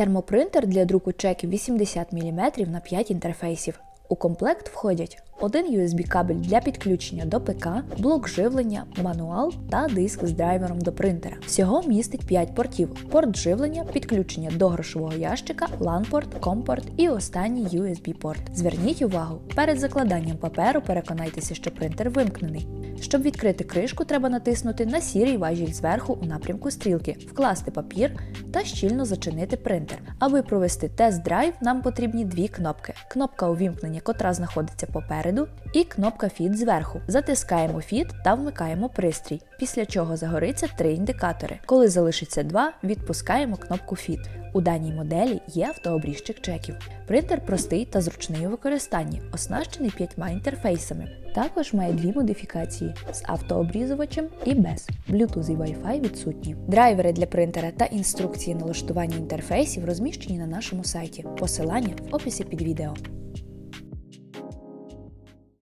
Термопринтер для друку чеків 80 мм на 5 інтерфейсів. У комплект входять один USB-кабель для підключення до ПК, блок живлення, мануал та диск з драйвером до принтера. Всього містить 5 портів: порт живлення, підключення до грошового ящика, LAN-порт, компорт і останній USB-порт. Зверніть увагу, перед закладанням паперу переконайтеся, що принтер вимкнений. Щоб відкрити кришку, треба натиснути на сірий важіль зверху у напрямку стрілки, вкласти папір та щільно зачинити принтер. Аби провести тест-драйв, нам потрібні дві кнопки: кнопка увімкнення, котра знаходиться попереду, і кнопка Фіт зверху. Затискаємо Фіт та вмикаємо пристрій, після чого загориться три індикатори. Коли залишиться два, відпускаємо кнопку Фіт. У даній моделі є автообріжчик чеків. Принтер простий та зручний у використанні, оснащений п'ятьма інтерфейсами. Також має дві модифікації з автообрізувачем і без. Bluetooth і Wi-Fi відсутні. Драйвери для принтера та інструкції налаштування інтерфейсів розміщені на нашому сайті. Посилання в описі під відео.